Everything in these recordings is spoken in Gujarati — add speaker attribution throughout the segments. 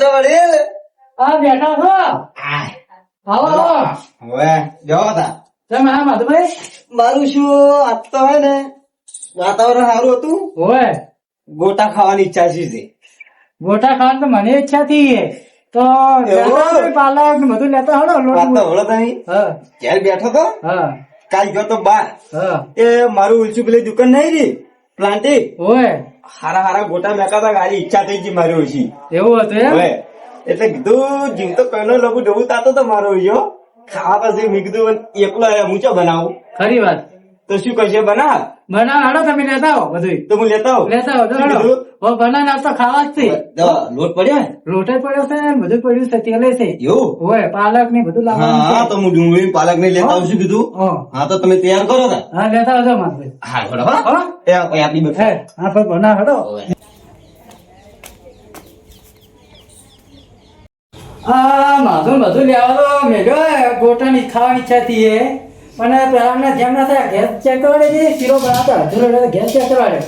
Speaker 1: છે વડીલ
Speaker 2: આ બેઠા છો? આવો આવો.
Speaker 1: હવે જવા તા
Speaker 2: તમે હા માધુભાઈ?
Speaker 1: મારું શું આજ તો હે ને વાતાવરણ સારું હતું.
Speaker 2: હોય
Speaker 1: ગોટા ખાવાની ઈચ્છા છે.
Speaker 2: ગોટા ખાવાની તો મને ઈચ્છા થી તો પાલક બધું લેતા.
Speaker 1: હળો ઘેર બેઠો તો? કાલ ગયો તો બાર
Speaker 2: હા.
Speaker 1: એ મારું ઉલસું પેલી દુકાન નહીં રી પ્લાન્ટી
Speaker 2: હોય
Speaker 1: હારા હારા ગોટા મેકાતા ગાડી ઈચ્છા થઈ ગઈ મારી ઓછી.
Speaker 2: એવું હતું એમ?
Speaker 1: એટલે કીધું જીવ તો પહેલો લગુ જવું તાતો તો મારો યો ખાવા પછી મેં કીધું એકલો હું ચો બનાવું?
Speaker 2: ખરી વાત.
Speaker 1: તો શું કહેશે બના
Speaker 2: બનાવ હાડો તમે લેતા આવો બધું
Speaker 1: તો હું લેતા આવું.
Speaker 2: લેતા આવો હો બનાવ તો ખાવા જ છે.
Speaker 1: લોટ પડ્યો
Speaker 2: લોટ જ પડ્યો છે બધું પડ્યું છે તેલે છે.
Speaker 1: એવું?
Speaker 2: હોય પાલક ને બધું લાવવાનું
Speaker 1: હા તો હું ડુંગળી પાલક ને લેતા આવું છું કીધું?
Speaker 2: હા.
Speaker 1: તો તમે તૈયાર કરો ને.
Speaker 2: હા લેતા આવજો મારે
Speaker 1: હા બરાબર
Speaker 2: હા.
Speaker 1: એ આપણી
Speaker 2: હે હા પણ બનાવ હડો આ માધું બધું લેવાનો મેળો ગોટાની ખાવાની ઈચ્છા થી પણ પેલા જેમ ના થાય ગેસ ચેક કરવાડે છે, શીરો બનાવતા અધૂરો એટલે ગેસ ચેક કરવાડે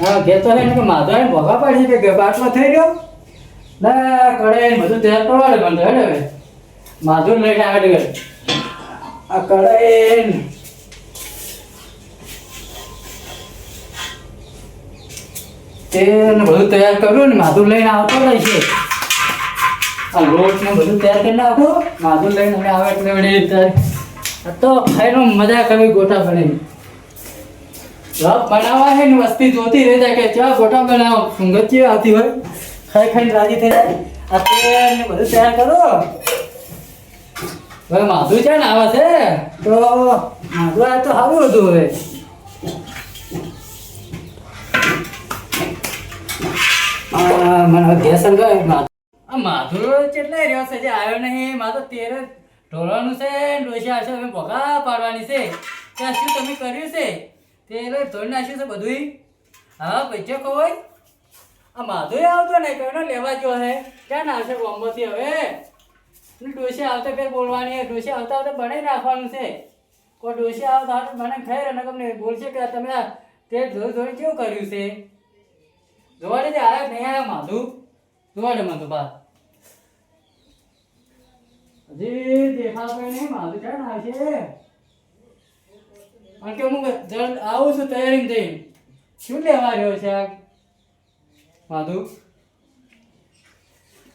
Speaker 2: હા, ગેસ તો એને માધો એને ભોગા પાડી કે બાટલો થઈ ગયો ના કઢાઈ બધું તૈયાર કરવાડે બંધ હેડે હવે. માધુર લઈને આગળ ગયો આ કઢાઈ તેલ બધું તૈયાર કર્યું ને માધુર લઈને આવતો રહે છે. આ લોટ ને બધું તૈયાર કરી નાખો. માધુર લઈને અમે આવે એટલે તૈયાર. આ તો ખાઈને મજા કરવી ગોટા બનાવી રબ બનાવવા હે ને વસ્તી જોતી રહી જાય કે ચા ગોટા બનાવો. સુંગતી આવતી હોય. ખાઈ ખાઈને રાજી થઈ જાય. આ બધું તૈયાર કરો. હવે માધુ છે ને આવે છે. તો માધુ આવે તો સારું હતું હવે. આ મને ગેસ સળગાવ્યો માધુ આ માધુરો કેટલે રહ્યો છે? જે આવ્યો નહીં. માધુ તેરે ઢોળવાનું છે ડોસી આવશે અમે ભોગા પાડવાની છે. ત્યાં શું તમે કર્યું છે? તે એટલે ધોઈ નાખ્યું છે બધુંય. હા, પૈસા ખોવાય? આ માધુય આવતો નહીં કયો લેવા ગયો હે. ક્યાં ના આવશે બોમ્બોથી હવે ડોસી આવતા ફેર બોલવાની ડોસી આવતા આવતા બનાવી નાખવાનું છે. કોઈ ડોસી આવતા આવતા મને ખેર અને તમને બોલશે કે તમે તે ધોઈ ધોઈ કેવું કર્યું છે? જોવાડે જે આવ્યા નહીં આવ્યા માધુ? જોવાડે માધુ બા. હજી દેખાતો નહીં માધુ ક્યાં ના આવશે કે હું જલ્દ આવું છું તૈયારી થઈ શું લેવા રહ્યો છે આ? માધુ?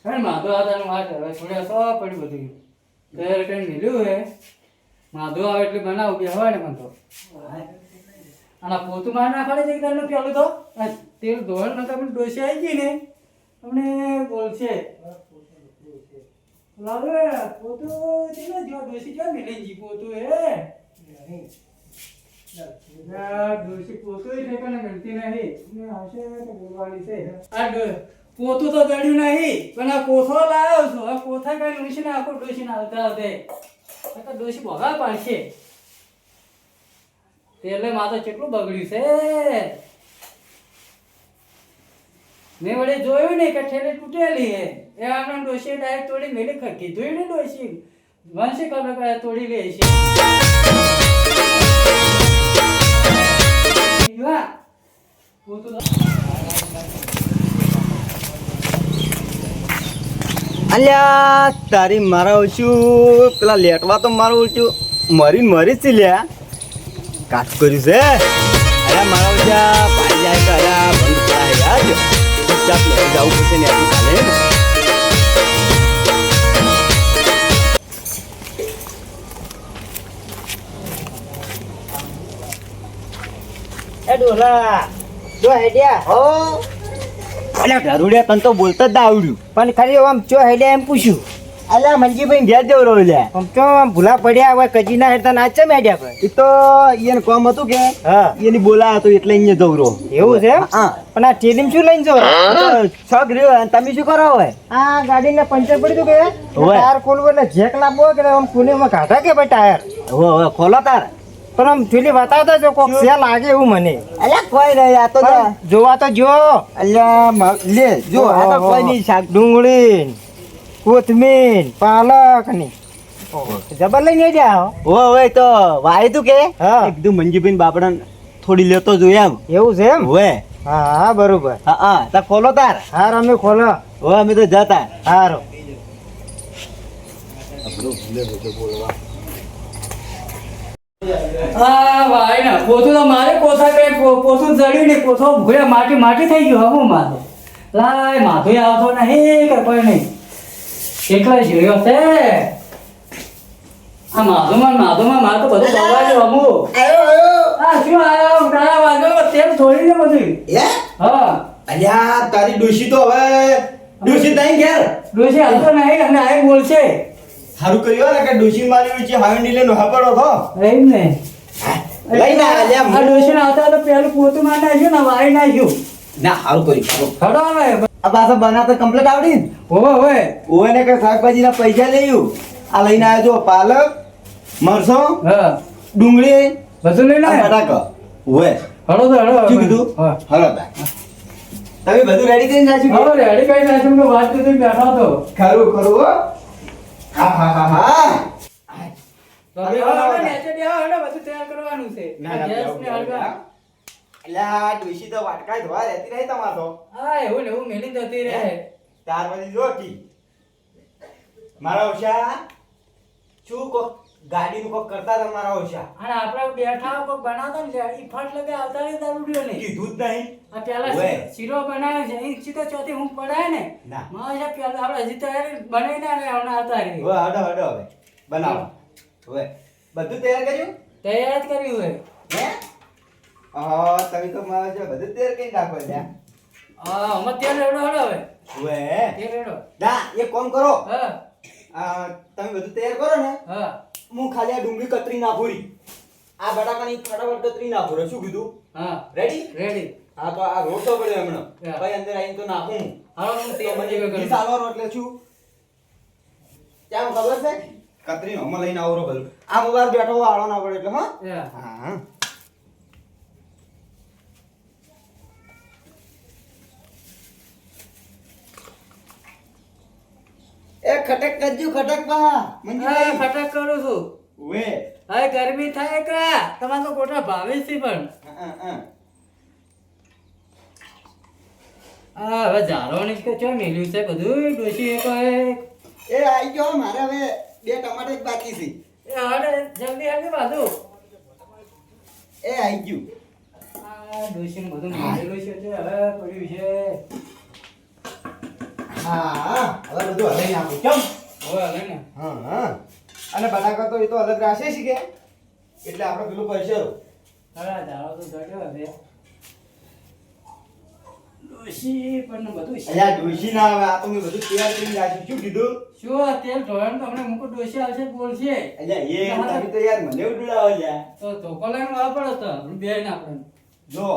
Speaker 2: હે માધુ વાત હવે થોડા સો પડ્યું બધું. તૈયાર કરીને મિલ્યું હે. માધુ આવે એટલે બનાવું કે હવે ને મને તો આ પોતું માર નાખવાડે છે એકદમ પેલું તો? તેલ ધોરણ નતા પણ ડોસી આવી ગઈ ને. અમને બોલશે લાવે, પોતું તેને જો ડોસી જો મેલે જી પોતું એ ડોસી પોતું નહીં. આવશે છે. આ પોતું તો ગળ્યું નહીં, પણ આ કોથો લાવ્યો છું. કઈ ડોસી ને આખો ડોસી ભગા પાડશે. તેલે માથે કેટલું બગડ્યું છે? મેં વડે જોયું ને કે તૂટેલી હે. એ આપણે ડોશી ડાયરેક્ટ તોડી મેલી કીધું ને ડોશી વંશી કલર કરે તોડી લે છે.
Speaker 1: અલ્યા, તારી મારા ઓછું, પેલા લેટવા તો મારું ઓછું. મરી મરી જ લ્યા. કાટ કર્યું છે. અરે મારા ઓછા પાડી જાય તો અરે બંધ કરાય યાર. ચૂપચાપ લેવા જવું પડશે ને આટલું કાલે
Speaker 3: એ પણ ખાલી એમ પૂછ્યું
Speaker 1: અલ્યા મંજીભાઈ ઘેર જવું
Speaker 3: ભૂલા પડ્યા હવે કજી ના
Speaker 1: કોમ હતું કે
Speaker 3: હા
Speaker 1: એની બોલા હતું એટલે અહીંયા જવું
Speaker 3: એવું છે
Speaker 1: હા
Speaker 3: પણ આ ટેલીમ શું લઈને જો
Speaker 1: છોક રહ્યો તમે શું કરો હોય
Speaker 3: આ ગાડીને પંચર પડી હતું કે. ટાયર ખોલવું એટલે જેક લાવવો કે કે ભાઈ ટાયર
Speaker 1: ખોલો તાર
Speaker 3: પણ આમ પેલી બતાવતા જો કોક છે લાગે એવું મને.
Speaker 1: અલ્યા કોઈ નહીં આ તો
Speaker 3: જોવા તો જો.
Speaker 1: અલ્યા લે જો આ તો કોઈ નહીં શાક.
Speaker 3: ડુંગળી કોથમીર પાલકની જબર લઈને હેડ્યા હો.
Speaker 1: હવે તો વાય તું કે. એકદમ મંજીભાઈ બાપડા થોડી લેતો જોઈએ એમ
Speaker 3: એવું છે એમ?
Speaker 1: હોય
Speaker 3: હા હા બરોબર.
Speaker 1: હા હા તા ખોલો તાર.
Speaker 3: હાર અમે ખોલો.
Speaker 1: હવે અમે તો જતા.
Speaker 3: હારો.
Speaker 2: હા ભાઈ ના. પોતું તો મારે કોથા કે પોતું જડ્યું ને કોથો ભૂયા માટી માટી થઈ ગયું હમું માથે લાય માથું આવતો નહીં કે કોઈ નહીં. એકલા જોયો છે. આ માધુમાં માધુમાં મારે તો બધું બગાડ્યું હમું. આ શું તારા વાગ્યો થોડી ને બધું. હા?
Speaker 1: અલ્યા તારી ડોશી તો હવે ડોશી નહીં ઘેર.
Speaker 2: ડોસી હાલતો નહીં અને આ બોલશે.
Speaker 1: સારું કર્યું ને કે ડોશી મારી ઊંચી હાવણી લઈને હાપડો થો
Speaker 2: એમ ને.
Speaker 1: લઈને અલ્યા
Speaker 2: આ ડોસી આવતા તો પેલું પોતું માં નાખ્યું ને વાળી નાખ્યું.
Speaker 1: ના સારું કર્યું
Speaker 2: ખડો હવે.
Speaker 1: આ પાછા બનાવતા કમ્પ્લીટ આવડી ઓવે
Speaker 2: હોવે હોવે.
Speaker 1: ઓવે ને કે શાકભાજીના પૈસા લઈયું આ લઈને આવ્યો જો પાલક મરસો
Speaker 2: હા.
Speaker 1: ડુંગળી
Speaker 2: બધું લઈને આવ્યા?
Speaker 1: બટાકા. ઓવે.
Speaker 2: હળો તો હળો
Speaker 1: શું કીધું?
Speaker 2: હા.
Speaker 1: હલો તા. તમે બધું રેડી કરીને રાખ્યું
Speaker 2: હળો રેડી કરી નાખ્યું વાત કરી બેઠો હતો
Speaker 1: ખરું ખરું હો. હા હા હા હા.
Speaker 2: તો હવે હળો નીચે બેહો, હળો, બધું તૈયાર કરવાનું છે
Speaker 1: ના ના
Speaker 2: આ ગેસ ને હળવા.
Speaker 1: અલ્યા ડોશી તો વાટકાય ધોવા રહેતી નહીં તમાર
Speaker 2: હા એવું ને એવું મેલી જતી રહે.
Speaker 1: ત્યાર પછી જો કી. મારા ઓછા શું કોક ગાડીનું કોક કરતા તમારા મારા ઓછા.
Speaker 2: અને આપણે બેઠા કોઈ બનાવતા ને ઈ ફટ લગે આવતા રહે દારૂડિયો ને
Speaker 1: કીધું જ નહીં.
Speaker 2: આ પેલા. શીરો બનાવ્યો છે એ સીધો ચોથી હું પડાય ને.
Speaker 1: ના.
Speaker 2: મારે પેલા આપણે હજી તૈયાર બનાવીને અને હમણાં આવતા રહી.
Speaker 1: હવે હડો હડો હવે. બનાવો. હવે બધું તૈયાર કર્યું?
Speaker 2: તૈયાર જ કર્યું હે
Speaker 1: હે? હા તમે તો મારે જો બધું તૈયાર કરી નાખો લ્યા.
Speaker 2: હા અમે તેલ રેડો હડો હવે.
Speaker 1: હવે
Speaker 2: તેલ રેડો.
Speaker 1: ના એક કામ કરો.
Speaker 2: હા.
Speaker 1: તમે બધું તૈયાર કરો ને.
Speaker 2: હા.
Speaker 1: હું ખાલી આ ડુંગળી કતરી ના રી. આ બટાકાની ફટાફટ કતરી નાખું રે. શું કીધું?
Speaker 2: હા.
Speaker 1: રેડી
Speaker 2: રેડી
Speaker 1: હા તો આ રોટો પડ્યો હમણાં ભાઈ અંદર આવીને તો નાખું
Speaker 2: હાલો હું
Speaker 1: તે મને
Speaker 2: કરું.
Speaker 1: સાલવાનો એટલે શું? ત્યાં ખબર છે? કતરી હમણાં લઈને આવરો બધું. આ મોબાઈલ બેઠો આળો ના પડે એટલે હા?
Speaker 2: હા.
Speaker 1: એ ખટક કરજો ખટક પા મંજુભાઈ
Speaker 2: ફટાક કરું છું.
Speaker 1: વે
Speaker 2: હવે ગરમી થાય એકરા તમારે તો ગોટા ભાવે છે પણ.
Speaker 1: હા,
Speaker 2: હવે ઝાડવાની કે ચો મેલ્યું છે બધું ડોશી એક એ
Speaker 1: એ આઈ ગયો મારે હવે બે ટમાટર જ બાકી છે.
Speaker 2: હાડે જલ્દી હાડે બાજુ.
Speaker 1: એ આઈ ગયું.
Speaker 2: આ ડોશી બધું મેલેલું છે હવે પડ્યું છે.
Speaker 1: હા હવે બધું હલાઈ આપું કેમ
Speaker 2: હવે હવે
Speaker 1: હા હા. અને બટાકા તો એ તો અલગ રાખે છે કે? એટલે આપણે પેલું કરશે
Speaker 2: હવે આ તો જડ્યો હવે. ડોશી પણ બધું.
Speaker 1: અલ્યા ડોશી ના આવે આ તો મેં બધું તૈયાર કરીને રાખ્યું. શું કીધું?
Speaker 2: શું તેલ ઢોળાનું તો હમણાં મૂકું ડોશી આવશે બોલશે.
Speaker 1: અલ્યા એ તમે તો યાર મને ઉડાવો લ્યા
Speaker 2: તો ધોકો લઈને વાપરો તો બે ને આપણે
Speaker 1: જો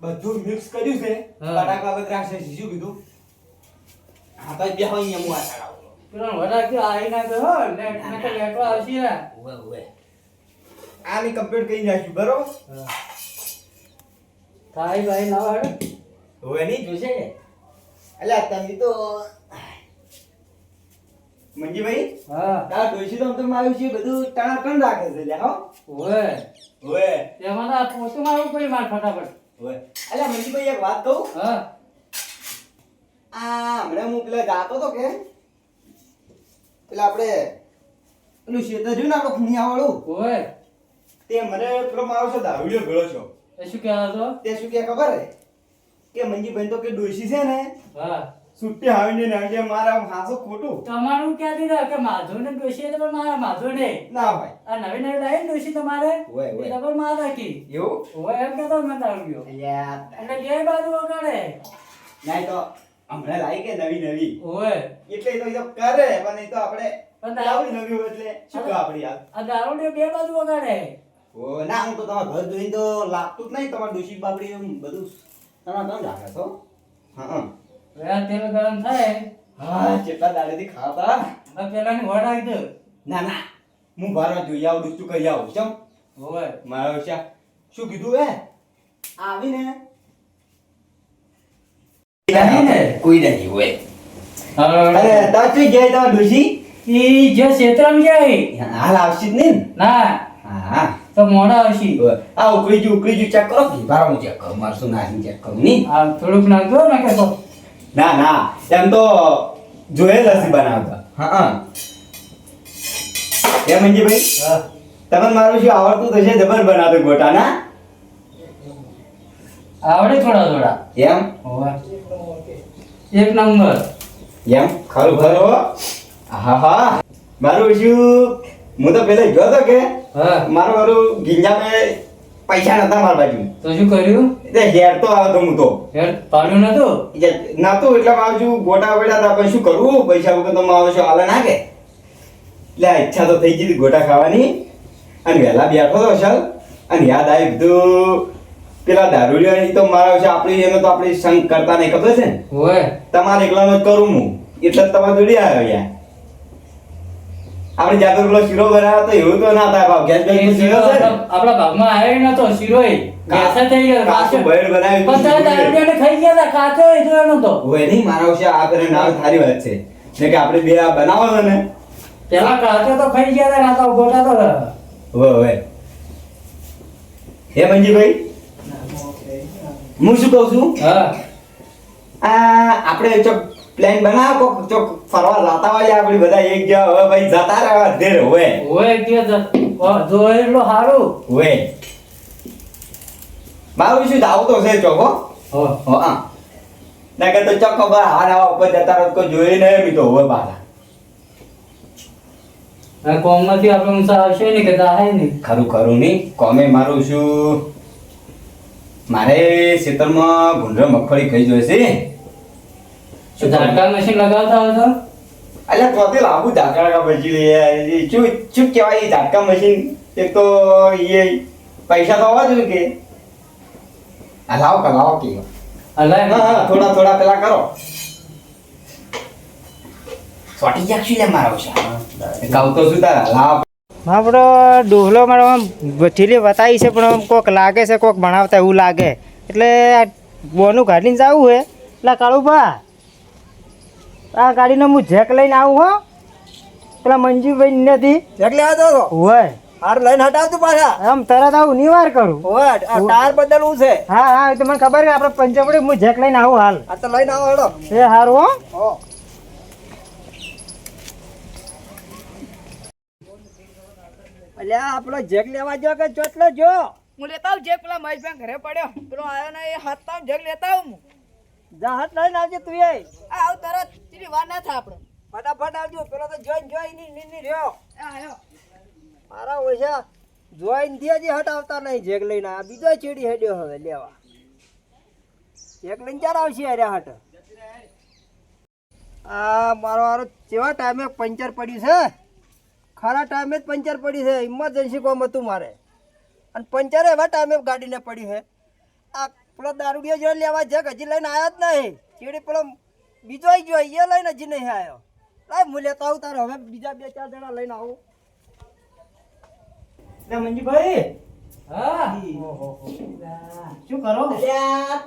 Speaker 1: બધું મિક્સ કર્યું છે. બટાકા અલગ રાખશે શું કીધું? હા તો બે અહીંયા હું આ ચડાવું
Speaker 2: પેલા વડા કે આઈ ના ગયો ને ને તો લેટો આવશે. ને
Speaker 1: ઓવે ઓવે આ ની કમ્પ્લીટ બરોબર?
Speaker 2: થાય ભાઈ ના?
Speaker 1: નહીં
Speaker 2: જોશે કે?
Speaker 1: અલ્યા તમે તો મંજીભાઈ
Speaker 2: હા.
Speaker 1: તાર ડોશી તો આમ તો મારું છે બધું ટણાટણ રાખે છે લ્યા હો.
Speaker 2: ઓવે
Speaker 1: ઓવે
Speaker 2: તેમાં તો આ પોતું મારવું પડી માર ફટાફટ.
Speaker 1: ઓવે અલ્યા મંજીભાઈ એક વાત કહું?
Speaker 2: હા.
Speaker 1: આ હમણાં હું પેલા ગાતો તો કે. પેલા આપણે પેલું શેતર રહ્યું ને આપણું ખૂણિયા વાળું
Speaker 2: ઓવે
Speaker 1: તે મને પેલો મારો છે દારૂડિયો ભેળો છો.
Speaker 2: એ શું કહેવા તો?
Speaker 1: તે શું કે ખબર હે? કે મંજીભાઈ તો કે ડોશી છે ને.
Speaker 2: હા.
Speaker 1: સુટ્ટી આવીને નાખે મારા હાસો ખોટું.
Speaker 2: તમારું ક્યાં દીધા? કે માધુ ને ડોશી એટલે પણ મારા માધુ ને.
Speaker 1: ના ભાઈ.
Speaker 2: આ નવી નવી ડોશી તમારે?
Speaker 1: ઓય, ઓય.
Speaker 2: પણ માર રાખી.
Speaker 1: એવું?
Speaker 2: ઓવે એમ કહેતો મેં તારું ગયો એટલે બે બાજુ વગાડે.
Speaker 1: નહીં તો હમણાં લાવી કે નવી નવી?
Speaker 2: ઓય
Speaker 1: એટલે એ તો એ કરે પણ એ તો આપણે
Speaker 2: પણ
Speaker 1: લાવી નવી હોય એટલે શું કહો આપણી યાર?
Speaker 2: આ દારૂ બે બાજુ વગાડે.
Speaker 1: ઓ ના હું તો તમારા ઘર જોઈને તો લાગતું જ નહીં તમારા ડોશી બાપડી એમ બધું. તમારા તમે લાગે છો હા.
Speaker 2: રહ્યા આ તેલ ગરમ થાય.
Speaker 1: હા કેટલા દાડેથી ખાતા.
Speaker 2: પેલા પેલાની વડ આવી દો
Speaker 1: ના ના. હું બારવા જોઈ આવું દુસ્તું કરી આવું ચમ.
Speaker 2: ઓવે.
Speaker 1: મારો શા શું કીધું હે આવીને.
Speaker 2: આવીને?
Speaker 1: કોઈ નહીં હોય અરે. તા ચઈ જાય તમારા ડોશી?
Speaker 2: ઈ જે ક્ષેત્રમાં જાય.
Speaker 1: હાલ આવશે જ નહીં ને? હા.
Speaker 2: તો મોડા આવશે.
Speaker 1: આ ઉકળી ગયું ઉકળી ગયું ચેક કરો. ભારો હું ચેક કરું મારે શું નાખી ચેક કરું નહીં?
Speaker 2: આ થોડુંક નાખજો ને કે તો.
Speaker 1: ના ના. એમ તો જોયેલ હશે બનાવતા. હા હા. એમ મંજીભાઈ તમને મારું શું આવડતું થશે? જબર બનાવતો ગોટા ના
Speaker 2: આવડે થોડા થોડા.
Speaker 1: એમ?
Speaker 2: હોવે. એક નંબર.
Speaker 1: એમ? ખરું ખરો હા. હા મારું શું હું તો પેલા ગયો તો કે
Speaker 2: હા.
Speaker 1: મારું મારું ગીંજામે પૈસા નતા મારા બાજુ.
Speaker 2: તો શું કર્યું?
Speaker 1: એટલે હેર તો આવતો હું તો.
Speaker 2: યાર પાડ્યું નતું?
Speaker 1: એટલે એટલે મારું ગોટા વોટા હતા પણ શું કરવું? પૈસા વગર તો મારો શું હાલે ના કે. એટલે ઈચ્છા તો થઈ ગઈ ગોટા ખાવાની. અને વહેલા બેઠો તો અસલ. અને યાદ આવી કીધું પેલા દારૂડિયા એ તો મારા છે આપણી એનો તો આપણે સંગ કરતા નહીં ખબર છે?
Speaker 2: હોય.
Speaker 1: તમારે એકલાનો જ કરું હું. એટલે તમારે જોડી આવ્યો યાર. આપણે જાગર પેલો શીરો ભરાયો તો એવું તો ના થાય ભાવ. ગેસ બેસ
Speaker 2: શીરો
Speaker 1: છે
Speaker 2: આપણા ભાગમાં આવ્યો નતો શીરો એ. ગેસે થઈ ગયો
Speaker 1: કાચું ભેળ બનાવ્યું પણ તારે
Speaker 2: દારૂડિયો. ખાઈ ગયા હતા કાચો એટલો નતો
Speaker 1: હોય નહીં મારા વિશે આ કરે નામ સારી વાત છે. ને કે આપણે બે આ બનાવો છો ને?
Speaker 2: પેલા કાચો તો ખાઈ ગયા હતા કાચો ગોટા તો
Speaker 1: હવે હવે હે મંજીભાઈ? હું શું કહું છું?
Speaker 2: હા.
Speaker 1: આ આપણે ચોક પ્લાન બનાવો કોક ચોક ફરવા જાતા હોય આપણે બધા એક ગયા હવે ભાઈ જતા રહેવા ધેર હોય.
Speaker 2: હોય કે જોયેલો સારું.
Speaker 1: હોય. મારું શું જાવું તો છે ચોકો? હો.
Speaker 2: હો
Speaker 1: હો, હા ના કે તો ચોકો ભાઈ હાર આવા ઉપર જતા રહો તો કોઈ જોઈ નહીં બી તો હોય પાછા
Speaker 2: કોમમાંથી આપણે ઊંચા આવશે ને કે જાહે નહીં?
Speaker 1: ખરું ખરું નહીં. કોમે મારું શું? મારે ખેતરમાં ભૂંડરો મગફળી ખાઈ જોઈએ છે. શું?
Speaker 2: ઝાટકા મશીન લગાવતા હોય તો
Speaker 1: અલ્યા ચોથી લાવું ઝાટકા મશીન લે શું શું કહેવાય ઝાટકા મશીન એક તો એ પૈસા તો હોવા જોઈએ કે. આ લાવો કે લાવો કે.
Speaker 2: હલાય
Speaker 1: હા હા થોડા થોડા પેલા કરો. સોટી જાક્ષી લે મારા છે કહું તો શું તારા? લાવ.
Speaker 3: આપણો ડોહલો મારો આમ ઠીલી બતાવી છે પણ કોક લાગે છે કોક ભણાવતા એવું લાગે. એટલે આ બોનું ગાડીને જવું હે. એટલે કાળુભા. આ ગાડીને હું જેક લઈને આવું હો. પેલા મંજુભાઈ નથી.
Speaker 4: જેક લેવા દો
Speaker 3: હોય.
Speaker 4: હાર લઈને હટાવતું પાછા.
Speaker 3: આમ તરત આવું નિવાર કરું.
Speaker 4: હોય આ ટાયર બદલવું છે.
Speaker 3: હા હા તો મને ખબર છે આપણે પંચવડી હું જેક લઈને આવું હાલ.
Speaker 4: આ તો લઈને આવો હેડો.
Speaker 3: એ હારું હો.
Speaker 4: અલ્યા આપણો જેક લેવા જો કે ચોટલો જો
Speaker 5: હું લેતા આવું જેક પેલા મહેશભાઈ ઘરે પડ્યો. પેલો આવ્યો ને એ હાથ તાવ જેક લેતા આવું હું.
Speaker 4: જહાજ લઈને આવજે તું એ.
Speaker 5: આ આવું તરત તેની વાર ના થાય આપણે.
Speaker 4: ફટાફટ આવજો પેલો તો જોઈન જોઈ ની ની ની રહ્યો.
Speaker 5: આવ્યો
Speaker 4: મારા ઓછા જોઈનથી હજી હટાવતા નહીં જેક લઈને. આ બીજો ચીડી હેડ્યો હવે લેવા. જેક લઈને ચાર આવશે અરે હટ. આ મારો મારો કેવા ટાઈમે પંચર પડ્યું છે? ખરા ટાઈમે જ પંચર પડી છે. ઇમરજન્સી કોમ હતું મારે. અને પંચર એવા ટાઈમે ગાડીને પડ્યું છે. આ પેલો દારૂડિયો જો લેવા જગ હજી લઈને આવ્યા જ નહીં. ચીડી પેલો બીજો આવી ગયો એ લઈને હજી નહીં આવ્યો લાય હું લેતો આવું તારે. હવે બીજા બે ચાર જણા લઈને આવું.
Speaker 3: એટલે મંજુભાઈ. શું કરો?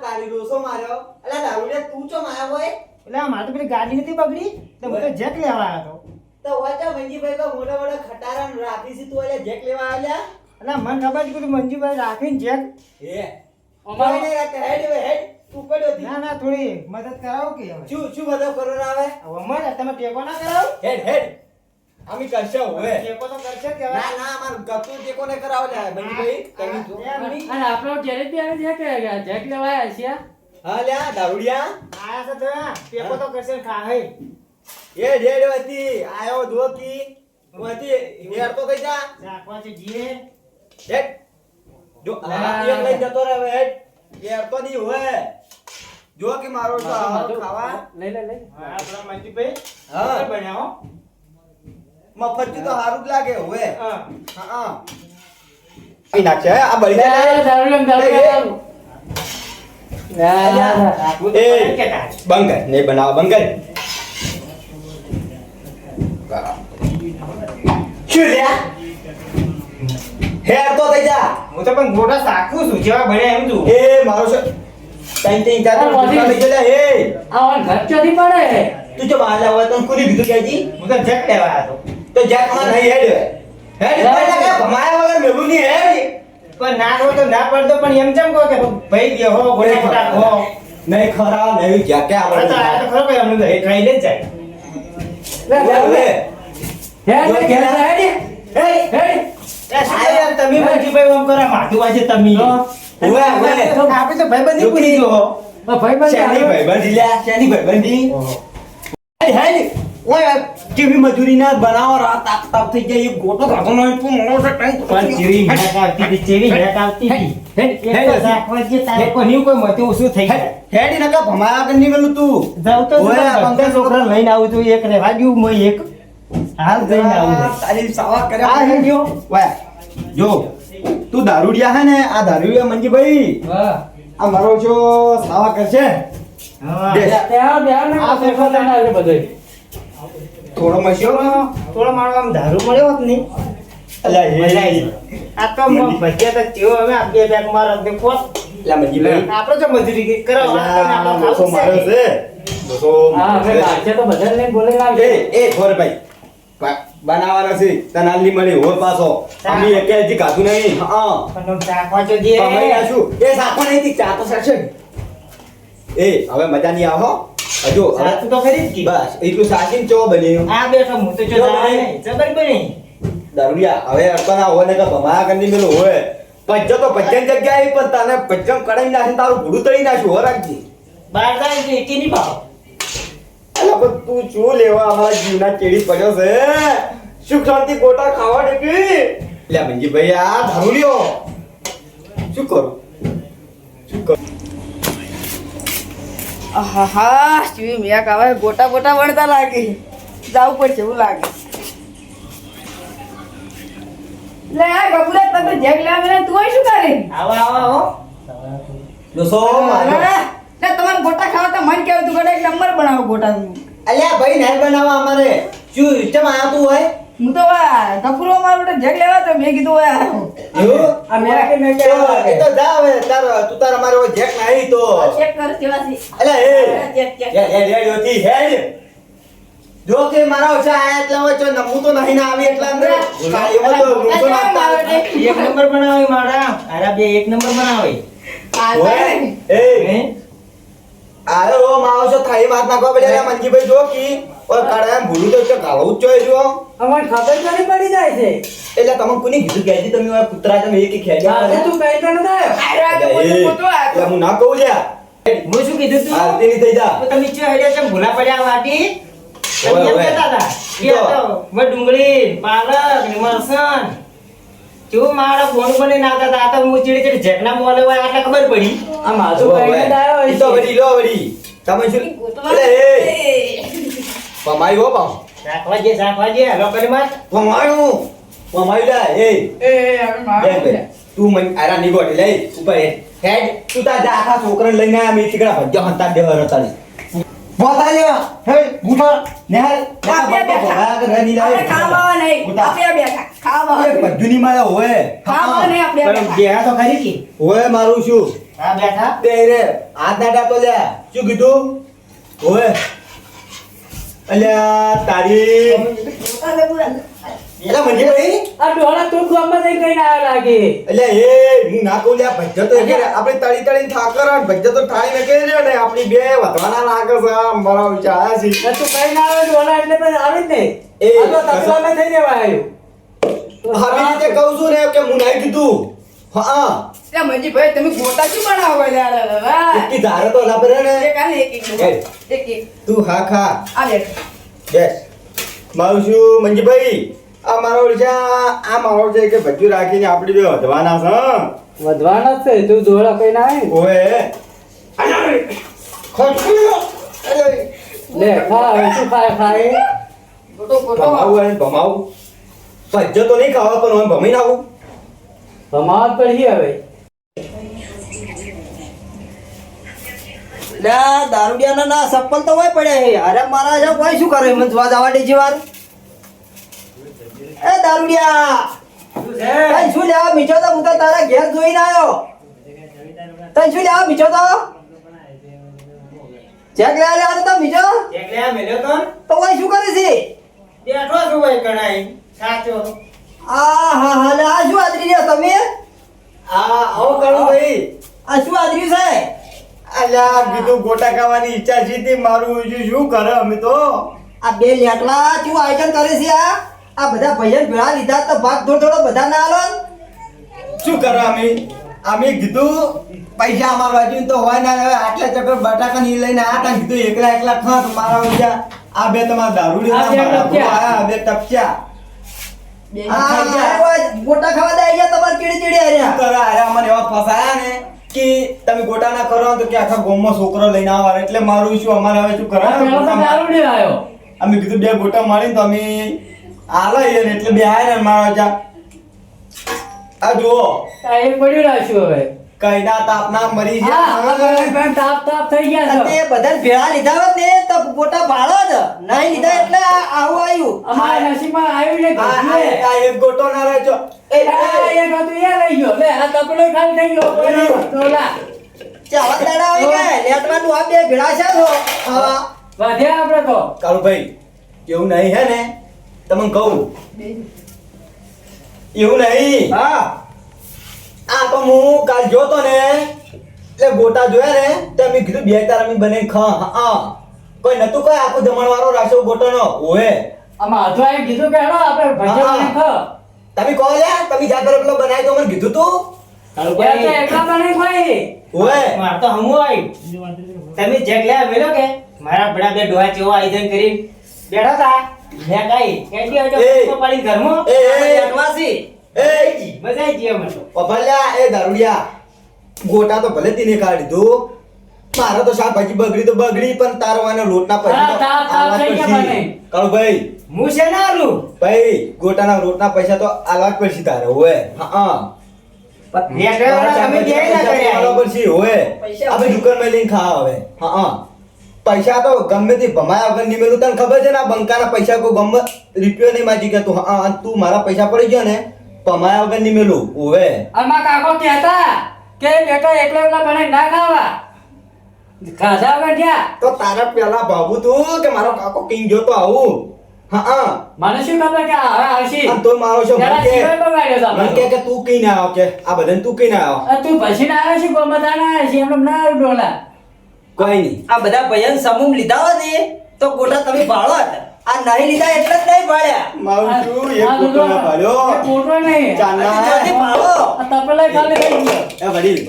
Speaker 1: તારી ડોસો માર્યો. અલ્યા દારૂડિયા તું ચો માર્યો હોય?
Speaker 3: એટલે મારે તો પેલી ગાડી નથી બગડી. તો હું તો જેક લેવા આવ્યો હતો
Speaker 1: તો વાચા મંજીભાઈ તો મોટા મોટા ખટારા રાખી છે તું અલ્યા જેક લેવા આવ્યા?
Speaker 3: એટલે મને ખબર છે કે મંજુભાઈ રાખીને જેક?
Speaker 1: હે.
Speaker 2: અમારે
Speaker 1: હેડ હવે હેડ. તું પડ્યો થી.
Speaker 3: ના ના થોડી મદદ કરાવો કે હવે?
Speaker 1: શું શું બધા કરવા આવે?
Speaker 3: અમારે તમે ટેકો ના કરાવો?
Speaker 1: હેડ હેડ. અમે કરશે હવે.
Speaker 3: ટેકો તો કરશે કે
Speaker 1: ના ના અમાર ગતું ટેકો ને કરાવ લે મંજીભાઈ તમે જો
Speaker 2: અને આપણો ઘેરે બી આવે છે કે જેક લેવા આવ્યા છીએ
Speaker 1: હા લ્યા દારૂડિયા.
Speaker 3: આયા છે તો ટેકો તો કરશે ખાહે.
Speaker 1: હેડ હેડ વતી આયો ધોકી વતી હેડ તો કઈ જા.
Speaker 3: રાખવા છે જીએ.
Speaker 1: હેડ. જો આ એક લઈ જતો રહે હેડ. હેડ તો નહીં હોય. જો કે મારો તો આવો ખાવા.
Speaker 2: લઈ લે લઈ
Speaker 3: હા, પેલા મંજુભાઈ
Speaker 1: હા.
Speaker 3: બરાબર
Speaker 1: મફત તો સારું જ લાગે હવે.
Speaker 3: હા.
Speaker 1: હા. પી નાખશે આ બળી જાય.
Speaker 2: દારૂ લે, દારૂ
Speaker 1: એ. બંગર. નહીં બનાવો બંગર. હેર તો થઈ જા.
Speaker 3: હું તો પણ ગોટા શાકું છું જેવા બન્યા એમ છું.
Speaker 1: એ મારો છે. ત્રણ ત્રણ ચાર
Speaker 2: અરે,
Speaker 1: લઈ જલે એ
Speaker 2: આ ઘર ચોથી પડે?
Speaker 1: તું જો બહાર લાવવા તો કુલી કીધું કેજી
Speaker 3: હું તો જેક લેવા આવ્યો
Speaker 1: તો જ્યાં કમા નહીં હેડ હેડ હેડ ભમાયા વગર મેલું નહીં હેડ.
Speaker 3: પણ ના હો તો ના પડતો પણ એમ જેમ કહો કે ભાઈ બે હો ગોળે ખોટા હો.
Speaker 1: નહીં ખરા નહીં જ્યાં કે
Speaker 3: હવે તો
Speaker 1: આપણે
Speaker 3: તો ખરો કે એમનું તો એ ખાઈ લે જ જાય.
Speaker 1: કેવી મજૂરી ના બનાવો રાત તાપ તાપ થઈ જાય એ ગોટો ખાતો નહીં તું મોડો છે કંઈ
Speaker 3: પણ જેવી હેક આવતી હતી જેવી હેક આવતી હતી. લઈને આવું છું એક રહેવા ગયું મેં એક હાલ જઈને આવું છું.
Speaker 1: તારી સાવા કરે
Speaker 3: આ હેડ્યો.
Speaker 1: વાય જો તું દારૂડિયા હે ને આ દારૂડિયા મંજીભાઈ. આ મારો જો સાવા કરશે. થોડો મસ્યો
Speaker 3: થોડો મારો આમ દારૂ મળ્યો હોત નહીં. આ તો મ- ભજીયા તો કેવો હવે આ બે બેગ મારો ને કોટ.
Speaker 1: અલ્યા મંજીભાઈ
Speaker 3: આપણો તો મજૂરી કઈ કરો
Speaker 1: અલ્યા
Speaker 3: આપણે
Speaker 1: બસો
Speaker 3: છે.
Speaker 1: તો
Speaker 2: હા હવે બાદશાહ તો બધાને લઈને બોલાવીને
Speaker 1: એ
Speaker 2: આવશે.
Speaker 1: એ ખોરભાઈ ભાઈ બનાવવાના છે તને આલી મળી હોર પાછો અમે એકે જી ખાધું નહીં હા
Speaker 3: પણ આમ જો જે
Speaker 1: કમાઈ નાખશું. એ સાખો નહીં તી, ચા તો સરશે એ હવે મજા નહીં આવો હજુ હવે
Speaker 3: સાચું તો ખરી જ કી.
Speaker 1: બસ એટલું સાચીન ચો બન્યું
Speaker 3: આ બેઠો હું તો જો. જબર બની.
Speaker 1: દારૂડિયા હવે અડપાના હોય ને કે ભમાયા કરી મેલું હોય. પજ્જો તો પજ્જન જગ્યાએ પણ તને પજ્જમ કડાઈ નાખીને તારું ભૂડું તળી નાખ્યું હો રાખજી.
Speaker 3: બાર જાય વેચી નહીં ભાવ.
Speaker 1: અલા પણ તું શું લેવા અમારા જીવના કેડી પડ્યો છે? સુખ શાંતિ ગોટા ખાવા ડેકી લે મંજીભાઈ આ દારૂડિયો શું કરું? શું કરું?
Speaker 5: આહાહા, શું મિયા કાવા ગોટા ગોટા વણતા લાગે. જાવું પડશે એવું લાગે. લે આ બબુલા તમે જેગ લાવે ને તું શું કરે?
Speaker 3: આવો આવો આવો.
Speaker 1: મારો
Speaker 5: લે. તમાર ગોટા ખાવા તો મન કેવું તું ગોટા એક નંબર બનાવો ગોટા
Speaker 1: અલ્યા ભાઈ નહીં બનાવવા અમારે. શું ચમ આયા તું હોય?
Speaker 5: હું તો આ ગફુરો મારો બેટા જેગ લેવા તો મેં કીધું આ.
Speaker 1: એવું?
Speaker 2: આ મેં કે મેં કે
Speaker 1: એ તો જા હવે તાર તું તાર અમારે હોય જેક નહીં તો.
Speaker 5: ચેક કર કેવા છે.
Speaker 1: અલ્યા એ.
Speaker 5: Check check.
Speaker 1: હેડ હેડ હોતી હેડ. જો કે મારા ઓછા આયા એટલે હોય તો નમવું તો નહીં ના આવી એટલે અંદર. એવો તો
Speaker 5: જેવા
Speaker 1: નાખતા
Speaker 3: એક નંબર બનાવે મારા. આરા બે એક નંબર બનાવે.
Speaker 5: આ
Speaker 1: એ. આરે ઓ માવો છો થાળી વાત નાખવા પડે રે મંજીભાઈ જો કી. ઓય કાળા ભૂલું તો છે ગાળું જ જોઈ જો.
Speaker 2: અમારે ખબર નહીં પડી જાય છે.
Speaker 1: એટલે તમે કોની કીધું કે તમે ઓય કૂતરા તમે એક ખેડ્યા
Speaker 2: આજે તું કઈ તો ના આવ્યો.
Speaker 5: આ તો મોટું આ
Speaker 1: હું ના કહું લ્યા.
Speaker 3: હું શું કીધું તું?
Speaker 1: આરતી ની થઈ જા.
Speaker 3: તો તમે ચો હેડ્યા છે ભૂલા પડ્યા વાટી
Speaker 1: ઓય, ઓય.
Speaker 3: કે તો વ ડુંગળી પાલક ને મરસણ કેવું મારા ફોન બને નાતા હતા તો હું ચીડી ચીડી ઝેકના મોલે હોય આટલે ખબર પડી
Speaker 2: આ માજો
Speaker 1: ઈ તો
Speaker 2: હશે.
Speaker 1: લો વળી તમે શું એ પમાઈ હો પાઉં
Speaker 3: રાખવા જે રાખવા જે હલો કરી માર
Speaker 1: પમાયું પમાઈ લે એ તું મન આરા નિગોટ લે ઉપર હેડ તું તા જા આખા છોકરાને લઈને આ મેં તીકડા ભજ્યા હંતા દે હરતા ને બોતા લેવા હેડ ગુફા નેહાલ
Speaker 5: આપણે બેઠા. આપણે ખાવા નહીં. આપણે બેઠા. ખાવા
Speaker 1: બધું ની મારે હોય.
Speaker 5: ખાવા નહીં આપણે બેઠા.
Speaker 3: બેહા તો ખરી કી?
Speaker 1: હોય મારું શું?
Speaker 3: આ બેઠા?
Speaker 1: તે રે હાથ નાટા તો લે. શું કીધું? હોય. અલ્યા તારી. અલ્યા મંજીભાઈ
Speaker 2: આ ડોળા તું ગામમાં જઈને કઈ આવ્યો લાગે.
Speaker 1: એટલે એ હું ના કહું લ્યા ભજ્જો તો કે આપણે તળી તળીને ઠાકર અને ભજ્જો તો ઠાઈ ને કહી ને આપણી બે વધવાના લાગે છે આ મારા વિચાર છે.
Speaker 2: આ કઈ ના આવે ડોળા એટલે પછી આવે જ ને.
Speaker 1: એ,
Speaker 2: તો તકલામાં થઈ જવા આવ્યો
Speaker 1: આવી રીતે કહું છું ને કે હું નહીં કીધું. હા.
Speaker 5: એટલે મંજીભાઈ તમે ગોટા શું બનાવો યાર
Speaker 1: એકી ધારે તો ના પડે ને
Speaker 5: એક એક એક એક એક.
Speaker 1: તું હા ખા.
Speaker 5: આ બેઠ.
Speaker 1: બેસ. મારું શું મંજીભાઈ આ મારો વિચાર આ મારો છે કે ભજ્જુ રાખીને આપણે બે વધવાના છે
Speaker 2: વધવાના જ છે તું જોડા કઈ ના આવી.
Speaker 1: ઓએ
Speaker 2: લે ખા હવે શું ખાય. ખાય
Speaker 1: ભમાવું અને ભમાવું. ભજ્જો તો નહીં ખાવા પણ હું ભમી નાખું
Speaker 2: ભમાવત પડી હવે.
Speaker 4: દારૂડિયાના ના સપ્પલ તો હોય પડ્યા હે. અરે મારા કોઈ શું કરે? મને જોવા જવા દેજે વાર એ દારૂડિયા તન શું લેવા મીઠો તો હું તો તારા ઘેર જોઈને આવ્યો તન શું લેવા મીઠો તો? ચેક લેવા લેવા તો મીઠો.
Speaker 3: ચેક આ મેલ્યો તો
Speaker 4: તો ભાઈ શું કરે છે?
Speaker 3: બેઠો છું ભાઈ કણાઈ સાચો.
Speaker 4: આ હા હા લે આ શું આદરી રહ્યા તમે?
Speaker 1: આ
Speaker 4: આ શું આદરી છે?
Speaker 1: અલ્યા બીજું ગોટા ખાવાની ઈચ્છા છે તે મારું શું કરે અમે તો?
Speaker 4: આ બે લેટલા શું આયોજન કરે છે આ? આ બધા ભૈયા ભેળા લીધા તો ભાગ થોડો થોડો બધા ના આલો
Speaker 1: શું કરે અમે? અમે કીધું પૈસા અમારા બાજુ તો હોય ના હવે આટલા ચક્કર બટાકા ની લઈને આ તા કીધું એકલા એકલા ખા મારા ઊંચા આ બે તમારા દારૂ
Speaker 2: આ બે
Speaker 4: ગોટા ખાવા દે અહીંયા તમારે
Speaker 1: એવા ફસાયા ને કે તમે ગોટા ના કરો તો કે આખા ગામમાં છોકરો લઈને આવવા એટલે મારું શું અમારે હવે શું કરે
Speaker 2: આ પેલો તો દારૂ નહીં આવ્યો.
Speaker 1: અમે કીધું બે ગોટા મારીને તો અમે આલાઈએ ને એટલે બે આયા મારો જા. આ જુઓ.
Speaker 2: એ પડ્યું રાખ્યું હવે.
Speaker 1: કઈ ના તાપ ના મરી ગયા.
Speaker 2: પણ તાપ તાપ થઈ ગયા છે.
Speaker 4: તે બધા ભેળા લીધા હોત ને તો પોટા ભાળો જ. નહીં લીધા એટલે આવું આવ્યું.
Speaker 2: અમારા નસીબમાં આવ્યું ને
Speaker 1: આ- એક ગોટો ના રહેજો એ એ,
Speaker 2: એક હતું એ લઈ ગયો. લે આ તપલો ખાલી થઈ ગયો. ટોલા
Speaker 4: ચાવા દાડા આવી ગયા લેટવાનું આ બે ભેળા છે તો ખાવા
Speaker 2: વધ્યા આપણે તો?
Speaker 1: કાળુભાઈ એવું નહીં હે ને. તમને કહું એવું નહીં
Speaker 4: હા
Speaker 1: આ તો હું કાલ જોતો ને એટલે ગોટા જોયા ને તો મેં કીધું બે તાર અમે બને ખ હા કોઈ નતું કોઈ આખો જમણવારો રાખ્યો ગોટાનો ઓએ
Speaker 2: આમાં અથવાએ કીધું કે હેડો આપણે ભજીયા બને ખ
Speaker 1: તમે કહો લે તમે જા કરો પેલો બનાવી તો મને કીધું તું
Speaker 2: એકલા બને ખાઈ.
Speaker 1: ઓએ
Speaker 3: માર તો હમું આવ્યું તમે જેક લે મેલો કે મારા બડા બે ડોહા જેવો આયોજન કરી બેઠા તા મેં કઈ કેડી
Speaker 1: એ.
Speaker 3: આવજો પાડી ઘરમાં
Speaker 1: એ, એ, એ. એ.
Speaker 3: મજા આવી મને
Speaker 1: પભલ્યા એ દારૂડિયા. ગોટા તો ભલે તીને કાઢી દો મારો તો શાકભાજી બગડી તો બગડી પણ તારો આને લોટના પડશે.
Speaker 2: મને.
Speaker 1: કાળુભાઈ
Speaker 3: હું છે ના આલું?
Speaker 1: ભાઈ ગોટાના લોટના પૈસા તો આલવા પડશે તારે હોય હા
Speaker 3: લેટવાવાળા તમે બે ના કર્યા.
Speaker 5: પૈસા
Speaker 1: આપણે દુકાનમાં લઈને ખાવા હવે. હા હા. પૈસા તો ગમે તે ભમાયા વગર નહીં મેલું તને ખબર છે ને આ બંકાના પૈસા કોઈ ગમે રૂપિયો નહીં માજી કે તું હા તું મારા પૈસા પડી ગયો ને ભમાયા વગર નહીં મેલું ઓવે
Speaker 2: આમાં કાકો કહેતા કે બેટા એકલા એકલા બને ના ખાવા. ખાધા ગયા.
Speaker 1: તો તારા પેલા ભાવું તું કે મારો કાકો કિંગ ગયો તો આવું? હા હા.
Speaker 2: મને શું ખબર કે હવે આવશી?
Speaker 1: તો મારો છો મને કે કે તું કઈ ના આવ કે આ બધાને તું કઈ ના આવ
Speaker 2: તું પછી આવ્યો છે ગોમતા ના આવ્યો છે એમ ના આવ્યું ડોલા.
Speaker 1: કોઈ નહીં.
Speaker 4: આ બધા ભયન સમૂહ લીધા હોત ને તો ગોટા તમે ભાળો આ નહીં લીધા એટલે જ નહીં ભાળ્યા.
Speaker 1: મારું શું? ગોટો ના પાડ્યો
Speaker 2: ગોટો નહીં.
Speaker 1: ચાંદા.
Speaker 4: આ ભાળો.
Speaker 2: આ ખાલી થઈ ગયો.
Speaker 1: એ વડીલ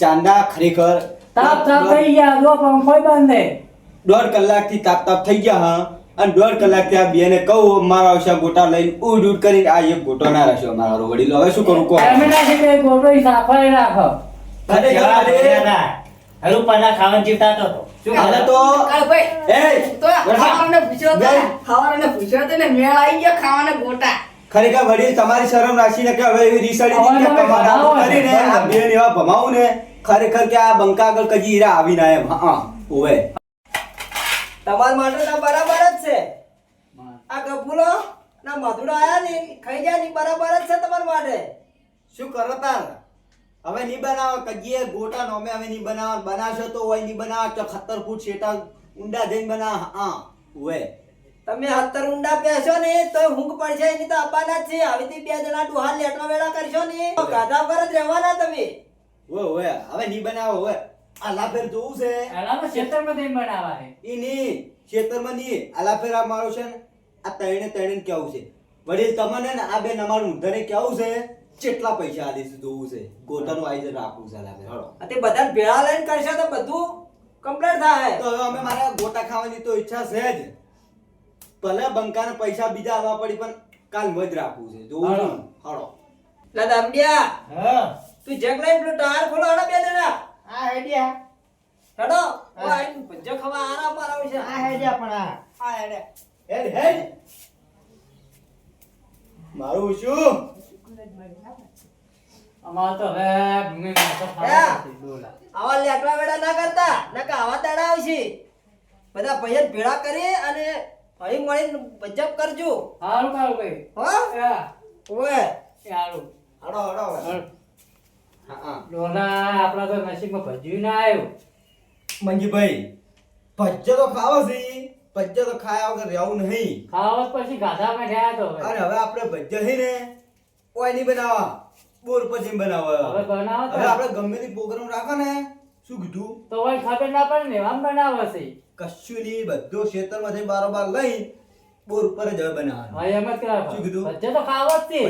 Speaker 1: ચાંદા ખરેખર
Speaker 2: તાપ તાપ થઈ ગયા. જો પંખો બંધ.
Speaker 1: દોઢ કલાકથી તાપ તાપ થઈ ગયા હા. અને દોઢ કલાકથી આ બેને કહું મારા આવશે ગોટા લઈને ઉડ ઉડ કરીને આ એક ગોટો ના રાખ્યો મારો વડીલો હવે શું કરું કહો.
Speaker 2: ના ગોટો સાફાઈ રાખો.
Speaker 1: ખરેખર
Speaker 3: હરું ખાવાનું જીવતા હતો. શું
Speaker 1: હવે તો
Speaker 5: ભાઈ
Speaker 1: એ
Speaker 5: તો ખાવાને પૂછ્યો તો. ખાવાને પૂછ્યો તો ને મેળ આવી ગયો ખાવાના ગોટા.
Speaker 1: ખરેખર વડીલ તમારી શરમ રાખીને કે હવે એવી રીસાડી
Speaker 2: દીધી
Speaker 1: કે તમારા કરીને. બેન એવા ભમાવું ને ખરેખર કે આ બંકા આગળ કજી હીરા આવી ના એમ. હા ઓવે
Speaker 4: તમાર માટે તો બરાબર જ છે. આ ગપુલો ના મધુડા આયા ને ખાઈ જાય ની બરાબર જ છે તમાર માટે.
Speaker 1: શું કરો તાર? હવે નહીં બનાવો કજીએ ગોટા નોમે હવે નહીં બનાવ બનાવશો તો હોય નહીં બનાવ તો ખતર ફૂટ શેટા ઊંડા જઈને બનાવો. હા હોય
Speaker 4: તમે હતર ઊંડા પેશો ને તો ઊંઘ પડશે એની તો આપવાના જ છે. હવેથી બે જણા ડુહાલ લેટવા વેળા કરશો ને તો ગાધા પર જ રહેવાના તમે.
Speaker 1: ઓવે ઓવે હવે નહીં બનાવો ઓવે આલા ફેર જોવું છે.
Speaker 2: એલામાં ખેતરમાં જઈને બનાવવા છે
Speaker 1: ઈ નહીં ખેતરમાં નહીં. આલા ફેર આ મારો છે ને આ તણે તૈણે કેવું છે. વડીલ તમને ને આ બેન અમારું ધરે કેવું છે. કેટલા પૈસા આલીશું જોવું છે. ગોટાનું આયોજન રાખવું છે હળો.
Speaker 4: તે બધા ભેળા લઈને કરશે તો બધું કમ્પ્લીટ થાય.
Speaker 1: તો હવે અમે મારા ગોટા ખાવાની તો ઈચ્છા છે જ. ભલે બંકાને પૈસા બીજા આવવા પડી પણ કાલ મજ રાખવું છે. જોવું છે. હળો.
Speaker 4: લા દામડિયા
Speaker 3: હા.
Speaker 4: તું જગ લઈને પેલું ટાયર ખોલો હળો બે જણા.
Speaker 3: આ હેડિયા.
Speaker 4: હડો ઓ ખાવા આરામ પર છે.
Speaker 3: આ હેડિયા પણ આ.
Speaker 4: આ હેડે.
Speaker 1: હેડ હેડ. મારું શું?
Speaker 2: અમારે તો હવે ભૂમિ માથે
Speaker 4: હા.
Speaker 2: ખાવા છે ડોલા.
Speaker 4: આવા લેટવા વેડા ના કરતા નકા આવા દાડા આવશે. બધા ભૈયા ભેળા કરી અને હળી મળીને ભજ્જપ કરજો.
Speaker 2: સારું કાળું ભાઈ.
Speaker 4: હા, ઓએ
Speaker 2: એ સારું
Speaker 1: હળો હળો હવે.
Speaker 2: હારું.
Speaker 1: હા હા.
Speaker 2: ડોલા આપણા તો નસીબમાં ભજ્યું ના આવ્યું.
Speaker 1: મંજીભાઈ ભજ્જો તો ખાવો છે. ભજ્જો તો ખાયા વગર રહેવું નહીં.
Speaker 2: ખાવા પછી ગાધામાં ગયા તો
Speaker 1: અરે હવે આપણે ભજ્જો છે ને ઓય નહીં બનાવવા. બોર પછી બનાવે
Speaker 2: હવે બનાવો
Speaker 1: હવે આપણે ગમે તે પ્રોગ્રામ રાખો ને શું કીધું?
Speaker 2: તો હોય ખબર ના પડે ને આમ બનાવવા છે.
Speaker 1: કશું નહીં બધો ક્ષેત્રમાંથી બારોબાર લઈ બોર પર જ હવે બનાવવાનું.
Speaker 2: હા એમ જ કરાવ
Speaker 1: શું કીધું?
Speaker 2: ભજીયા તો ખાવા જ છે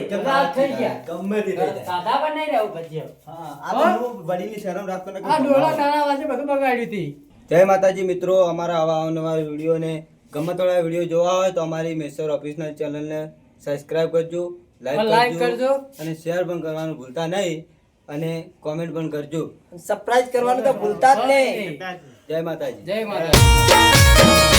Speaker 2: થઈ ગયા.
Speaker 1: ગમે તે થઈ જાય.
Speaker 2: સાદા પણ નહીં રહેવું ભજીયા.
Speaker 1: હા આ તો વડીલની શરમ રાખતો નથી.
Speaker 2: આ ડોળા તારા વાજે બધું બગાડ્યું હતી
Speaker 1: જય માતાજી મિત્રો અમારા આવા અવનવા વિડીયોને ગમે તેવા વીડિયો જોવા હોય તો અમારી મેસર ઓફિસના ચેનલને સબસ્ક્રાઇબ કરજો. લાઈક
Speaker 2: કરજો.
Speaker 1: કરજો. અને શેર પણ કરવાનું ભૂલતા નહીં અને કોમેન્ટ પણ કરજો.
Speaker 4: સરપ્રાઈઝ કરવાનું તો ભૂલતા જ નહીં.
Speaker 1: જય માતાજી.
Speaker 2: જય માતા